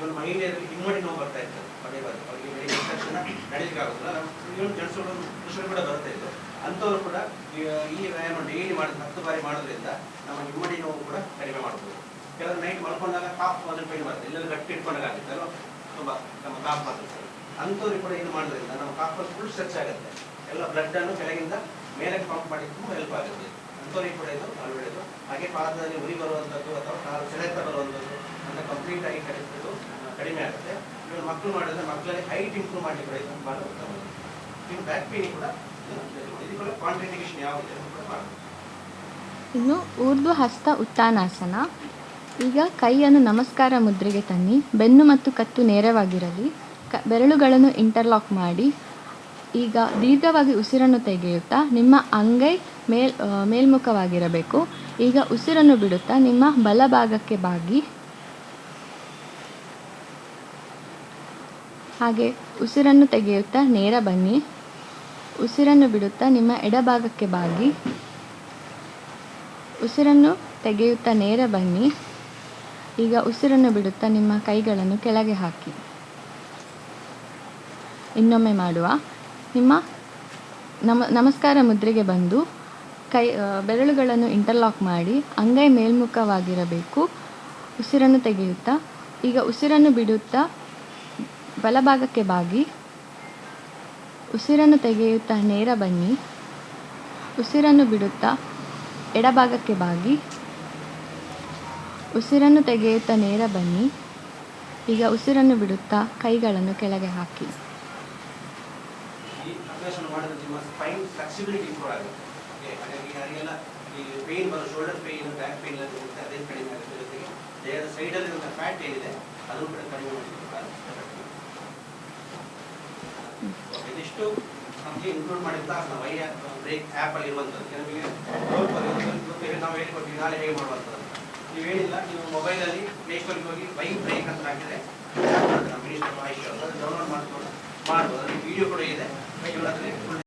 ಇವನು ಮಹಿಳೆಯರಿಗೆ ಹಿಮ್ಮಡಿ ನೋವು ಬರ್ತಾ ಇತ್ತು ಪದೇ ಪದೇ. ಅವರಿಗೆ ಮೆಡಿಕಲ್ ತಕ್ಷಣ ನಡೀಲಿಕ್ಕೆ ಆಗೋದಿಲ್ಲ. ಇವನು ಜನಿಸೋದು ಪುರುಷರು ಕೂಡ ಬರ್ತಾ ಇತ್ತು. ಅಂಥವ್ರು ಕೂಡ ಈ- ವ್ಯಾಯಾಮ ಡೈಲಿ ಮಾಡಿದ ಹತ್ತು ಬಾರಿ ಮಾಡೋದ್ರಿಂದ ನಮ್ಮ ಹಿಮ್ಮಡಿ ನೋವು ಕೂಡ ಕಡಿಮೆ ಮಾಡ್ಬೋದು. ಕೆಲವರು ನೈಟ್ ಮಲ್ಕೊಂಡಾಗ ಕಾಫ್ ಮೊದಲು ಪೇನ್ ಬರುತ್ತೆ. ಇಲ್ಲೆಲ್ಲ ಗಟ್ಟಿ ಇಟ್ಕೊಂಡಾಗುತ್ತೆ ಅಲ್ವಾ? ತುಂಬ ನಮ್ಮ ಕಾಫ್ ಬರುತ್ತೆ ಅಂಥವ್ರಿಗೆ ಕೂಡ ಇದು ಮಾಡೋದ್ರಿಂದ ನಮ್ಮ ಕಾಫ್ ಫುಲ್ ಸ್ಟ್ರೆಚ್ ಆಗುತ್ತೆ. ಎಲ್ಲ ಬ್ಲಡ್ ಅನ್ನು ಕೆಳಗಿಂದ ಮೇಲೆ ಪಂಪ್ ಮಾಡಿ ಹೆಲ್ಪ್ ಆಗುತ್ತೆ. ಅಂಥವ್ರಿಗೆ ಕೂಡ ಇದು ಅಳವಡಿದು ಹಾಗೆ ಪಾದದಲ್ಲಿ ಉರಿ ಬರುವಂಥದ್ದು ಅಥವಾ ಕಾಲು ಸೆಳೆತ ಬರುವಂಥದ್ದು ಅಂತ ಕಂಪ್ಲೀಟ್ ಆಗಿ ಕಡಿಮೆ ಕಡಿಮೆ ಆಗುತ್ತೆ. ಇವರು ಮಕ್ಕಳು ಮಾಡಿದ್ರೆ ಮಕ್ಕಳಲ್ಲಿ ಹೈಟ್ ಇಂಪ್ರೂವ್ ಮಾಡಲಿಕ್ಕೆ ಕೂಡ ಇದು ಭಾಳ ಉತ್ತಮ ಇನ್ನು ಬ್ಯಾಕ್ ಪೇನ್ ಕೂಡ ಇದು- ಕೂಡ ಕಾಂಟ್ರಿಂಡಿಕೇಶನ್ ಕೂಡ ಇನ್ನು ಊರ್ಧ್ವ ಹಸ್ತ ಉತ್ತಾನಾಸನ. ಈಗ ಕೈಯನ್ನು ನಮಸ್ಕಾರ ಮುದ್ರೆಗೆ ತನ್ನಿ, ಬೆನ್ನು ಮತ್ತು ಕತ್ತು ನೇರವಾಗಿರಲಿ, ಕ ಬೆರಳುಗಳನ್ನು ಇಂಟರ್ಲಾಕ್ ಮಾಡಿ, ಈಗ ದೀರ್ಘವಾಗಿ ಉಸಿರನ್ನು ತೆಗೆಯುತ್ತಾ ನಿಮ್ಮ ಅಂಗೈ ಮೇಲ್ ಮೇಲ್ಮುಖವಾಗಿರಬೇಕು. ಈಗ ಉಸಿರನ್ನು ಬಿಡುತ್ತಾ ನಿಮ್ಮ ಬಲಭಾಗಕ್ಕೆ ಬಾಗಿ ಹಾಗೆ ಉಸಿರನ್ನು ತೆಗೆಯುತ್ತಾ ನೇರ ಬನ್ನಿ. ಉಸಿರನ್ನು ಬಿಡುತ್ತಾ ನಿಮ್ಮ ಎಡಭಾಗಕ್ಕೆ ಬಾಗಿ. ಉಸಿರನ್ನು ತೆಗೆಯುತ್ತಾ ನೇರ ಬನ್ನಿ. ಈಗ ಉಸಿರನ್ನು ಬಿಡುತ್ತಾ ನಿಮ್ಮ ಕೈಗಳನ್ನು ಕೆಳಗೆ ಹಾಕಿ. ಇನ್ನೊಮ್ಮೆ ಮಾಡುವ. ನಿಮ್ಮ ನಮ, ನಮಸ್ಕಾರ ಮುದ್ರೆಗೆ ಬಂದು ಕೈ ಬೆರಳುಗಳನ್ನು ಇಂಟರ್ಲಾಕ್ ಮಾಡಿ ಅಂಗೈ ಮೇಲ್ಮುಖವಾಗಿರಬೇಕು. ಉಸಿರನ್ನು ತೆಗೆಯುತ್ತಾ, ಈಗ ಉಸಿರನ್ನು ಬಿಡುತ್ತಾ ಬಲಭಾಗಕ್ಕೆ ಬಾಗಿ. ಉಸಿರನ್ನು ತೆಗೆಯುತ್ತಾ ನೇರ ಬನ್ನಿ. ಉಸಿರನ್ನು ಬಿಡುತ್ತಾ ಎಡಭಾಗಕ್ಕೆ ಬಾಗಿ. ಉಸಿರನ್ನು ತೆಗೆಯುತ್ತಾ ನೇರ ಬನ್ನಿ. ಈಗ ಉಸಿರನ್ನು ಬಿಡುತ್ತಾ ಕೈಗಳನ್ನು ಕೆಳಗೆ ಹಾಕಿ. ಪೇನ್ ಫ್ಯಾಟ್ ಏನಿದೆ ಅದು ಕೂಡ ಕಡಿಮೆ. Okay, ಇದಿಷ್ಟು ನಮಗೆ ಇನ್ಕ್ಲೂಡ್ ಮಾಡಿದ ವೈಯ ಬ್ರೇಕ್ ಆ್ಯಪಲ್ಲಿ ಇರುವಂಥದ್ದು ನಮಗೆ ಗೊತ್ತಿದೆ ನಾವು ಹೇಳಿಕೊಡ್ತೀವಿ, ನಾಳೆ ಹೇಗೆ ಮಾಡುವಂಥದ್ದು ನೀವು ಹೇಳಿಲ್ಲ ನೀವು ಮೊಬೈಲಲ್ಲಿ ಪ್ಲೇಸ್ಟೋರಿಗೆ ಹೋಗಿ ವೈ ಬ್ರೇಕ್ ಅಂತ ಹಾಕಿದ್ರೆ ಮಿನಿಸ್ಟರ್ ಆಯುಷ್ ಡೌನ್ಲೋಡ್ ಮಾಡ್ಕೊಂಡು ಮಾಡ್ಬೋದು. ಅದಕ್ಕೆ ವಿಡಿಯೋ ಕೂಡ ಇದೆ.